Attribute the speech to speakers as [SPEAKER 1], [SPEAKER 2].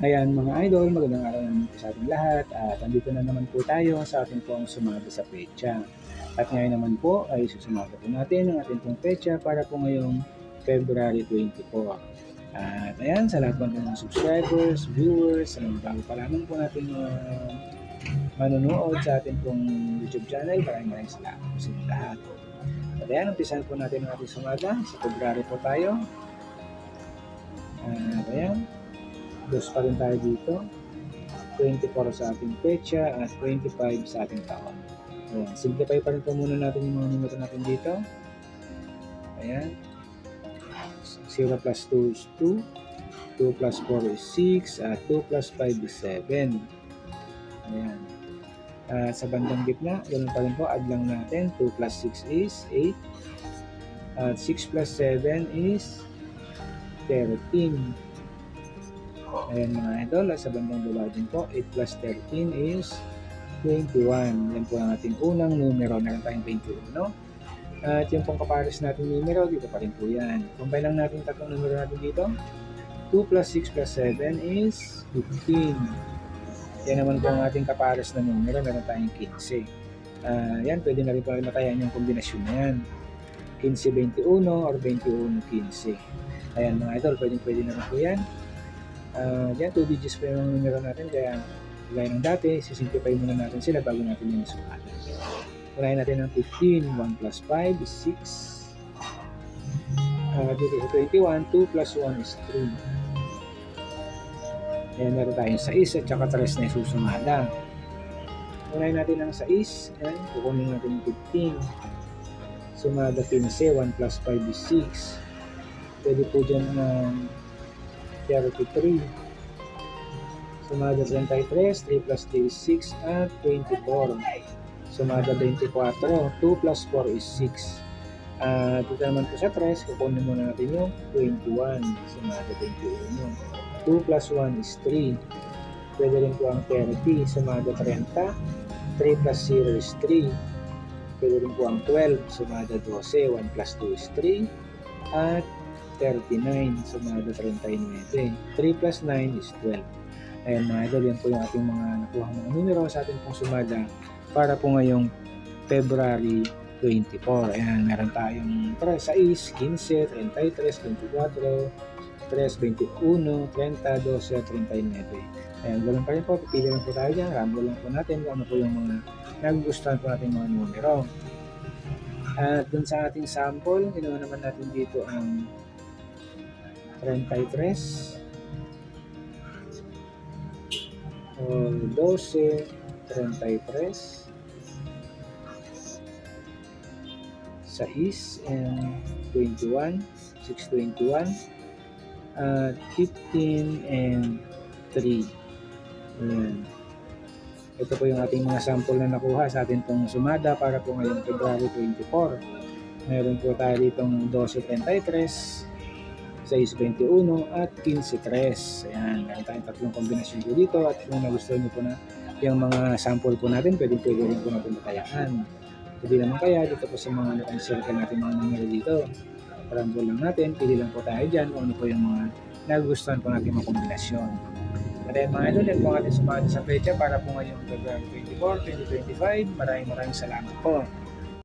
[SPEAKER 1] Ayan mga idol, magandang araw naman po sa ating lahat at andito na naman po tayo sa ating pong sumada sa pecha. At ngayon naman po ay susumada po natin ang ating pong pecha para po ngayong February 24. At ayan, sa lahat po ng subscribers, viewers, sa mga bago pa lamang po natin uh, manonood sa ating pong YouTube channel, maraming maraming salamat po sa inyo lahat. At ayan, umpisahan po natin ang ating sumada. Sa February po tayo. At ayan, dos pa rin tayo dito. 24 sa ating pecha at 25 sa ating taon. Ayan, simplify pa rin po muna natin yung mga numero natin dito. Ayan. 0 plus 2 is 2. 2 plus 4 is 6. At 2 plus 5 is 7. Ayan. At sa bandang gitna, ganun pa rin po, add lang natin. 2 plus 6 is 8. At 6 plus 7 is 13. Ayan mga idol, sa bandang baba din po, 8 plus 13 is 21. Yan po ang ating unang numero. Meron tayong 21. At yung pong kapares natin numero, dito pa rin po yan. Combine lang natin tatlong numero natin dito. 2 plus 6 plus 7 is 15. Yan naman po ang ating kapares na numero. Meron tayong 15. Ah, yan, pwede na rin po matayan yung kombinasyon na yan. 15-21 or 21-15. Ayan mga idol, pwede pwede na rin po yan. Uh, yan, 2 digits pa yung numero natin. Kaya, gaya ng dati, sisimplify muna natin sila bago natin yung sumada. Unahin natin ng 15. 1 plus 5 is 6. Uh, dito sa 21, 2 plus 1 is 3. Ayan, meron tayong 6 at saka 3 na isusumada. Unahin natin ng 6. Ayan, kukunin natin yung 15. Sumada 15. 1 plus 5 is 6. Pwede po dyan ng 33. Sumada 33. 3 plus 3 is 6 at 24. Sumada 24. 2 plus 4 is 6. At dito naman po sa 3, kukunin muna natin yung 21. Sumada 21. 2 plus 1 is 3. Pwede rin po ang 30. Sumada 30. 3 plus 0 is 3. Pwede rin po ang 12. Sumada 12. 1 plus 2 is 3. At 39. Sumada 39. 3 plus 9 is 12. Ayan mga idol, yan po yung ating mga nakuha mga numero sa ating pong sumada para po ngayong February 24. Ayan, meron tayong 3, 6, 15, 33, 24, 3, 21, 30, 12, 39. Ayan, ganun pa rin po. Pipili lang po tayo dyan. Rambo lang po natin kung ano po yung mga nagugustuhan po natin mga numero. At dun sa ating sample, ginawa naman natin dito ang 33 o 12, 33 6 and 21 621 at 15 and 3 Ayan. ito po yung ating mga sample na nakuha sa ating pong sumada para po ngayong February 24 meron po tayo ditong 12.33 6.21 at 15.3 ayan, meron tayong tatlong kombinasyon po dito at kung nagustuhan nyo po na yung mga sample po natin pwede pwede rin po natin matayaan hindi naman kaya dito po sa mga nakonsirkel natin mga numero dito Parambol lang natin, pili lang po tayo dyan kung ano po yung mga nagustuhan po natin mga kombinasyon. At ayun mga idol, yan po ang ating sumali sa pecha para po ngayong February 24, 2025. Maraming maraming salamat po.